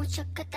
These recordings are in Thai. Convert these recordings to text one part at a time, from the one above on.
mucho que te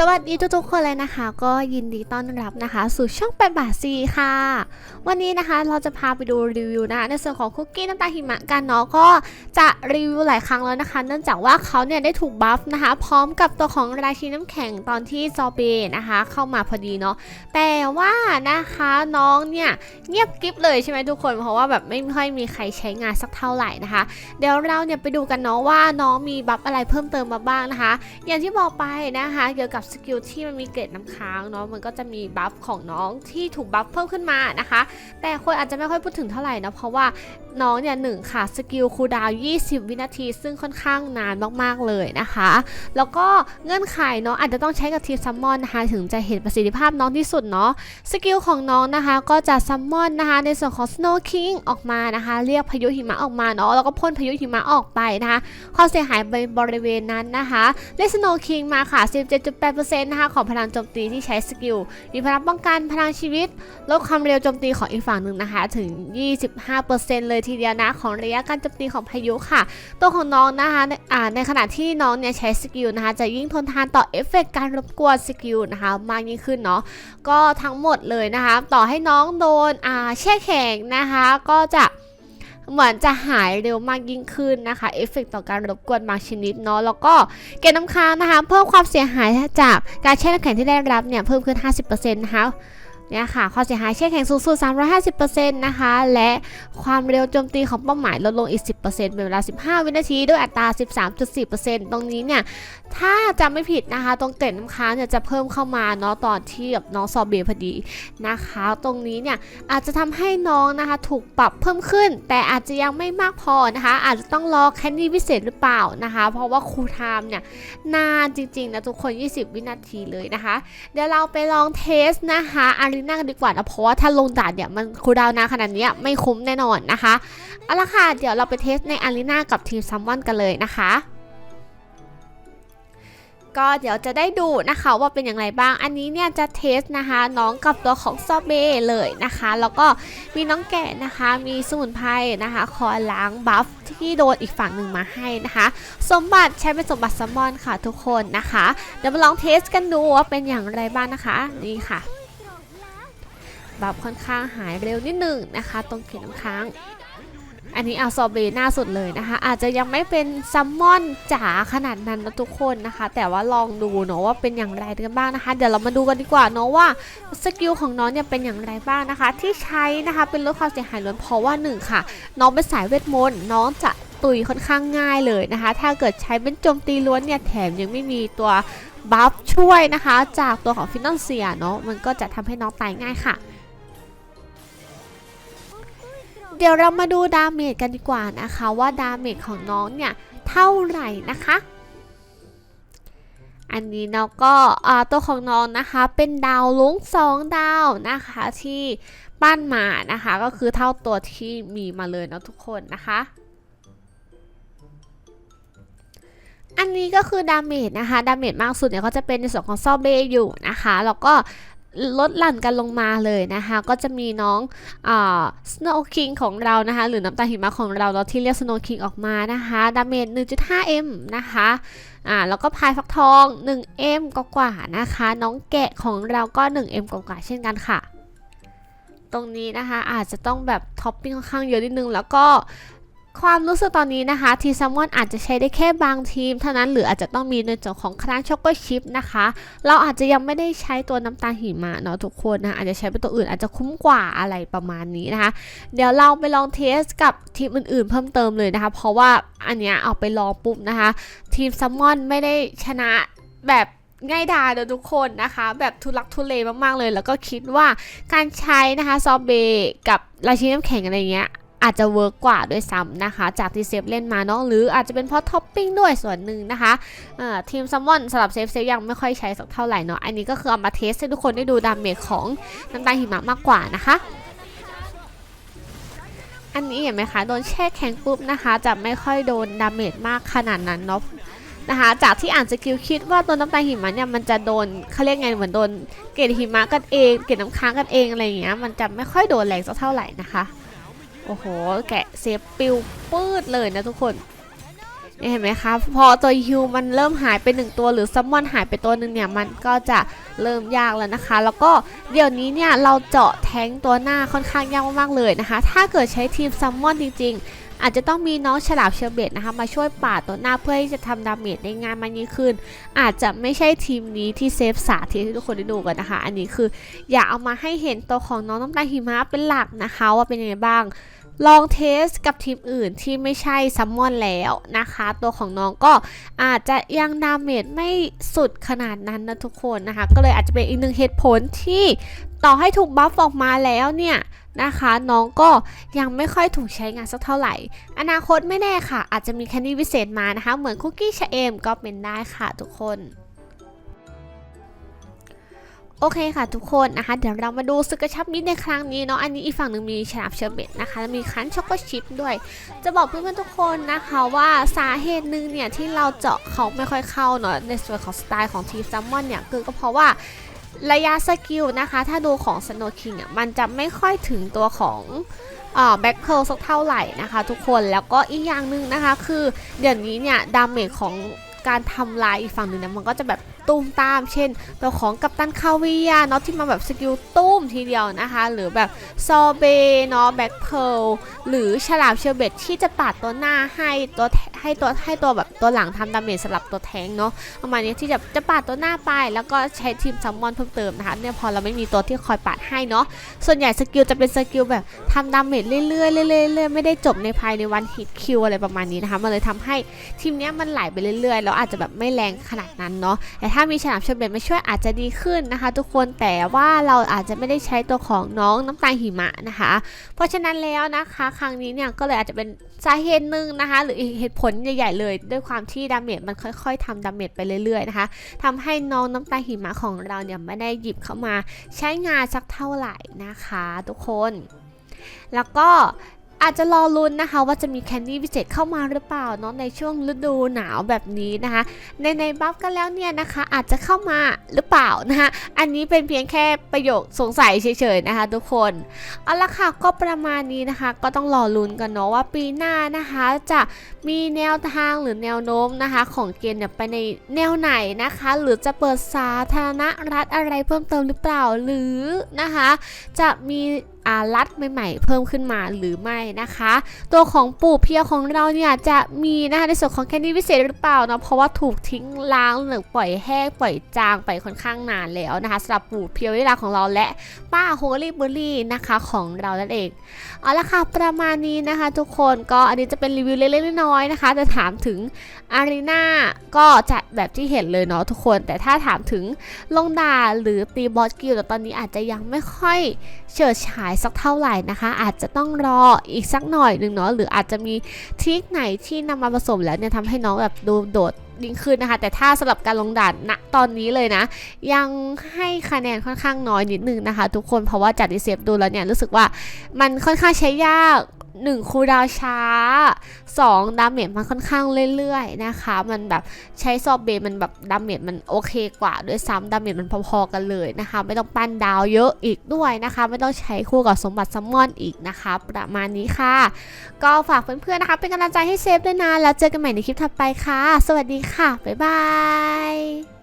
สวัสดีทุกๆคนเลยนะคะ ก็ยินดีต้อนรับนะคะ สู่ช่องแปดบาทซีค่ะ วันนี้นะคะเราจะพาไปดูรีวิวนะในส่วนของคุกกี้น้ำตาหิมะกันเนาะก็จะรีวิวหลายครั้งแล้วนะคะ เนื่องจากว่าเขาเนี่ยได้ถูกบัฟนะคะ พร้อมกับตัวของราชินีน้ำแข็งตอนที่ซอเบนะคะ เข้ามาพอดีเนาะแต่ว่านะคะน้องเนี่ยเงียบกริบเลยใช่ไหมทุกคน เพราะว่าแบบไม่ค่อยมีใครใช้งานสักเท่าไหร่นะคะ เดี๋ยวเราเนี่ยไปดูกันเนาะว่าน้องมีบัฟอะไรเพิ่มเติมมาบ้างนะคะ อย่างที่บอกไปนะคะ เกี่ยวกับสกิลที่มันมีเกรดน้ำค้างเนาะมันก็จะมีบัฟของน้องที่ถูกบัฟเพิ่มขึ้นมานะคะ แต่คนอาจจะไม่ค่อยพูดถึงเท่าไหร่นะเพราะว่าน้องเนี่ยหนึ่งค่ะสกิลคูลดาว 20 วินาที ซึ่งค่อนข้างนานมากๆเลยนะคะ แล้วก็เงื่อนไขเนาะอาจจะต้องใช้กับทีมซัมมอนนะคะถึงจะเห็นประสิทธิภาพน้องที่สุดเนาะสกิลของน้องนะคะก็จะซัมมอนนะคะในส่วนของ Snow King ออกมานะคะ เรียกพายุหิมะออกมาเนาะแล้วก็พ่นพายุหิมะออกไปนะคะความเสียหายบริเวณนั้นนะคะเลสโนคิงมาค่ะ 17.8%นะคะของพลังโจมตีที่ใช้สกิล มีพลังป้องกันพลังชีวิต ลดความเร็วโจมตีของอีกฝั่งหนึ่งนะคะ ถึง 25%เลยทีเดียวนะของระยะการโจมตีของพายุค่ะ ตัวของน้องนะคะในในขณะที่น้องเนี่ยใช้สกิลนะคะ จะยิ่งทนทานต่อเอฟเฟกต์การรบกวนสกิลนะคะ มากยิ่งขึ้นเนาะก็ทั้งหมดเลยนะคะ ต่อให้น้องโดนแช่แข็งนะคะ ก็จะ เหมือนจะหายเร็วมากยิ่งขึ้นนะคะเอฟเฟกต์ต่อการรบกวนบางชนิดเนาะแล้วก็เกณฑ์น้ำค้างนะคะ เพิ่มความเสียหายจากการแช่น้ำแข็งที่ได้รับเนี่ยเพิ่มขึ้น 50%นะคะ เนี่ยค่ะความเสียหายแช่แข็งสูงสุด 350%นะคะ และความเร็วโจมตีของเป้าหมายลดลงอีก 10%เป็นเวลา 15 วินาทีด้วยอัตรา 13.4%ตรงนี้เนี่ย ถ้าจำไม่ผิดนะคะ ตรงเกล็ดน้ำค้างเนี่ยจะเพิ่มเข้ามาเนาะตอนที่แบบน้องซอเบพอดีนะคะ ตรงนี้เนี่ย อาจจะทำให้น้องนะคะถูกปรับเพิ่มขึ้น แต่อาจจะยังไม่มากพอนะคะ อาจจะต้องรอแคนดี้พิเศษหรือเปล่านะคะ เพราะว่าครูไทม์เนี่ยนานจริงๆนะทุกคน 20 วินาทีเลยนะคะ เดี๋ยวเราไปลองเทสนะคะอารีนากันดีกว่านะเพราะว่าถ้าลงด่านเนี่ยมันคูดาวนาขนาดนี้ไม่คุ้มแน่นอนนะคะเอาละค่ะเดี๋ยวเราไปเทสในอารีนากับทีมซัมมอนกันเลยนะคะก็เดี๋ยวจะได้ดูนะคะว่าเป็นอย่างไรบ้าง อันนี้เนี่ยจะเทสนะคะ น้องกับตัวของซอเบเลยนะคะ แล้วก็มีน้องแกะนะคะ มีสมุนไพรนะคะคอยล้างบัฟที่โดนอีกฝั่งหนึ่งมาให้นะคะ สมบัติใช้เป็นสมบัติซัมมอนค่ะทุกคนนะคะ เดี๋ยวมาลองเทสกันดูว่าเป็นอย่างไรบ้างนะคะ นี่ค่ะ แบัฟค่อนข้างหายเร็วนิดหนึ่งนะคะ ตรงเขียนน้ำค้าง อันนี้เอาซอเบหน้าสุดเลยนะคะ อาจจะยังไม่เป็นซัมมอนจ๋าขนาดนั้นนะทุกคนนะคะ แต่ว่าลองดูเนาะว่าเป็นอย่างไรกันบ้างนะคะ เดี๋ยวเรามาดูกันดีกว่าเนาะว่าสกิลของน้องเนี่ยเป็นอย่างไรบ้างนะคะ ที่ใช้นะคะเป็นลดความเสียหายล้วนเพราะว่าหนึ่งค่ะ น้องเป็นสายเวทมนต์น้องจะตุยค่อนข้างง่ายเลยนะคะ ถ้าเกิดใช้เป็นโจมตีล้วนเนี่ยแถมยังไม่มีตัวบัฟช่วยนะคะ จากตัวของฟินนอลเซียเนาะมันก็จะทำให้น้องตายง่ายค่ะ เดี๋ยวเรามาดูดาเมจกันดีกว่านะคะ ว่าดาเมจของน้องเนี่ยเท่าไหร่นะคะ อันนี้เนาะก็ตัวของน้องนะคะเป็นดาวลุงสองดาวนะคะที่ปั้นมานะคะก็คือเท่าตัวที่มีมาเลยเนาะทุกคนนะคะอันนี้ก็คือดาเมจนะคะ ดาเมจมากสุดเนี่ยก็จะเป็นในส่วนของซอเบอยู่นะคะ แล้วก็ ลดหลั่นกันลงมาเลยนะคะ ก็จะมีน้องอ Snow King ของเรานะคะ หรือน้ำตาหิมะของเราเราที่เรียก Snow King ออกมานะคะดาเมจ 1.5m นะคะอ่าแล้วก็พายฟักทอง 1m กว่านะคะ น้องแกะของเราก็ 1m กว่าเช่นกันค่ะ ตรงนี้นะคะอาจจะต้องแบบท็อปปิ้งค่อนข้างเยอะนิดนึง แล้วก็ ความรู้สึกตอนนี้นะคะทีซัมมอนอาจจะใช้ได้แค่บางทีม เท่านั้นหรืออาจจะต้องมีในส่วนของครั้งช็อกโกชิปนะคะ เราอาจจะยังไม่ได้ใช้ตัวน้ำตาลหิมะเนาะทุกคนนะอาจจะใช้เป็นตัวอื่นอาจจะคุ้มกว่าอะไรประมาณนี้นะคะ เดี๋ยวเราไปลองเทสกับทีมอื่นๆ เพิ่มเติมเลยนะคะ เพราะว่าอันเนี้ยเอาไปลองปุ๊บนะคะ ทีมซัมมอนไม่ได้ชนะแบบง่ายดายเลยทุกคนนะคะ แบบทุลักทุเลมากๆเลย แล้วก็คิดว่าการใช้นะคะซอเบกับราชินีน้ำแข็งอะไรเงี้ย อาจจะเวิร์กกว่าด้วยซ้ำนะคะ จากที่เซฟเล่นมาเนาะหรืออาจจะเป็นเพราะท็อปปิ้งด้วยส่วนหนึ่งนะคะทีมซัมมอนสำหรับเซฟเซฟยังไม่ค่อยใช้สักเท่าไหร่เนาะอันนี้ก็คือเอามาเทสให้ทุกคนได้ดูดาเมจของน้ำตาลหิมะมากกว่านะคะอันนี้เห็นไหมคะโดนแช่แข็งปุ๊บนะคะ จะไม่ค่อยโดนดาเมจมากขนาดนั้นเนาะนะคะ จากที่อ่านสกิลคิดว่าตัวน้ำตาลหิมะเนี่ยมันจะโดนเขาเรียกไงเหมือนโดนเกล็ดหิมะกันเองเกล็ดน้ำค้างกันเองอะไรอย่างเงี้ยมันจะไม่ค่อยโดนแรงสักเท่าไหร่นะคะ โอ้โห แกะเซฟปิวปืดเลยนะทุกคนเห็นไหมคะ พอตัวฮิวมันเริ่มหายไปหนึ่งตัว หรือซัมมอนหายไปตัวหนึ่งเนี่ย มันก็จะเริ่มยากแล้วนะคะ แล้วก็เดี๋ยวนี้เนี่ย เราเจาะแทงตัวหน้าค่อนข้างยากมากๆเลยนะคะ ถ้าเกิดใช้ทีมซัมมอนจริงๆ อาจจะต้องมีน้องฉลาบเชอร์เบตนะคะมาช่วยปาดตัวหน้าเพื่อที่จะทำดาเมจได้งายมากยิ่งขึ้น อาจจะไม่ใช่ทีมนี้ที่เซฟสาธิตให้ทุกคนได้ดูกันนะคะ อันนี้คืออยากเอามาให้เห็นตัวของน้องน้ำตาหิมะเป็นหลักนะคะว่าเป็นยังไงบ้างลองเทสกับทีมอื่นที่ไม่ใช่ซัมมอนแล้วนะคะ ตัวของน้องก็อาจจะยังดาเมจไม่สุดขนาดนั้นนะทุกคนนะคะ ก็เลยอาจจะเป็นอีกหนึ่งเหตุผลที่ต่อให้ถูกบัฟออกมาแล้วเนี่ย นะคะ น้องก็ยังไม่ค่อยถูกใช้งานสักเท่าไหร่ อนาคตไม่แน่ค่ะ อาจจะมีแคนดี้วิเศษมานะคะ เหมือนคุกกี้ชะเอมก็เป็นได้ค่ะทุกคนโอเคค่ะทุกคนนะคะ เดี๋ยวเรามาดูสึกกระชับมิตรในครั้งนี้เนาะอันนี้อีกฝั่งหนึ่งมีฉลามเชอร์เบตนะคะแล้วมีคั้นช็อกโกชิปด้วย จะบอกเพื่อนๆทุกคนนะคะว่าสาเหตุหนึ่งเนี่ยที่เราเจาะเขาไม่ค่อยเข้าเนาะในส่วนของสไตล์ของทีมซัมมอนเนี่ยคือก็เพราะว่า ระยะสกิลนะคะ ถ้าดูของสโนคิงอะมันจะไม่ค่อยถึงตัวของแบ็คเพิลสักเท่าไหร่นะคะ ทุกคนแล้วก็อีกอย่างหนึ่งนะคะ คือเดี๋ยวนี้เนี่ยดาเมจของ การทำลายอีกฝั่งหนึ่งเนี่ยมันก็จะแบบตุ้มตาม เช่น ตัวของกัปตันคาเวียเนาะที่มาแบบสกิลตุ้มทีเดียวนะคะ หรือแบบซอเบเนาะแบ็คเพลหรือฉลามเชอร์เบตที่จะปาดตัวหน้าให้ตัวให้ตัวให้ตัวแบบตัวหลังทำดาเมจสลับตัวแทงเนาะประมาณนี้ที่จะจะปาดตัวหน้าไป แล้วก็ใช้ทีมซัมมอนเพิ่มเติมนะคะเนี่ยพอเราไม่มีตัวที่คอยปาดให้เนาะส่วนใหญ่สกิลจะเป็นสกิลแบบทำดาเมจเรื่อยๆเรื่อยๆเรื่อยๆไม่ได้จบในภายในวันฮิตคิวอะไรประมาณนี้นะคะมันเลยทำให้ทีมเนี้ยมันไหลไปเรื่อยๆแล้วอาจจะแบบไม่แรงขนาดนั้นเนาะแต่ถ้ามีฉลามเชอร์เบตมาช่วยอาจจะดีขึ้นนะคะ ทุกคนแต่ว่าเราอาจจะไม่ได้ใช้ตัวของน้องน้ำตาลหิมะนะคะ เพราะฉะนั้นแล้วนะคะ ครั้งนี้เนี่ยก็เลยอาจจะเป็นสาเหตุหนึ่งนะคะ หรือเหตุผลใหญ่ๆเลย ด้วยความที่ดาเมจมันค่อย ๆทำดาเมจไปเรื่อยๆนะคะทำให้น้องน้ำตาลหิมะของเราเนี่ยไม่ได้หยิบเข้ามา ใช้งานสักเท่าไหร่นะคะ ทุกคน แล้วก็ อาจจะรอลุ้นนะคะว่าจะมีแคนดี้พิเศษเข้ามาหรือเปล่าเนาะในช่วงฤดูหนาวแบบนี้นะคะ ในในบัฟกันแล้วเนี่ยนะคะอาจจะเข้ามาหรือเปล่านะคะอันนี้เป็นเพียงแค่ประโยคสงสัยเฉยๆนะคะ ทุกคนเอาละค่ะก็ประมาณนี้นะคะ ก็ต้องรอลุ้นกันเนาะว่าปีหน้านะคะ จะมีแนวทางหรือแนวโน้มนะคะ ของเกมเนี่ยไปในแนวไหนนะคะ หรือจะเปิดสาธารณรัฐอะไรเพิ่มเติมหรือเปล่าหรือนะคะ จะมี รัดใหม่ๆ เพิ่มขึ้นมาหรือไม่นะคะ ตัวของปู่เพียวของเราเนี่ยจะมีนะคะในส่วนของแคนดี้พิเศษหรือเปล่าเนาะเพราะว่าถูกทิ้งล้างหรือปล่อยแห้งปล่อยจางไปค่อนข้างนานแล้วนะคะสำหรับปู่เพียววิลาของเราและป้าโฮลี่เบอร์รี่นะคะของเรานั่นเองเอาละค่ะประมาณนี้นะคะ ทุกคนก็อันนี้จะเป็นรีวิวเล็กๆน้อยๆนะคะแต่ถามถึงอารีนาก็จะแบบที่เห็นเลยเนาะทุกคน แต่ถ้าถามถึงลงดาหรือตีบอสกิลแต่ตอนนี้อาจจะยังไม่ค่อยเฉิดฉายสักเท่าไหร่นะคะ อาจจะต้องรออีกสักหน่อยหนึ่งเนาะหรืออาจจะมีทริคไหนที่นำมาผสมแล้วเนี่ยทำให้น้องแบบดูโดดยิ่งขึ้นนะคะ แต่ถ้าสำหรับการลงด่านณตอนนี้เลยนะ ยังให้คะแนนค่อนข้างน้อยนิดนึงนะคะ ทุกคนเพราะว่าจัดดีเซฟดูแล้วเนี่ยรู้สึกว่ามันค่อนข้างใช้ยาก 1คูดาวช้า 2 ดาเมจมันค่อนข้างเรื่อยๆนะคะ มันแบบใช้ซอบเบมันแบบดาเมจมันโอเคกว่าด้วยซ้ำดาเมจมันพอๆกันเลยนะคะ ไม่ต้องปั้นดาวเยอะอีกด้วยนะคะ ไม่ต้องใช้คู่กับสมบัติซัมมอนอีกนะคะ ประมาณนี้ค่ะ ก็ฝากเพื่อนๆนะคะ เป็นกำลังใจให้เซฟด้วยนะแล้วเจอกันใหม่ในคลิปถัดไปค่ะ สวัสดีค่ะบ๊ายบาย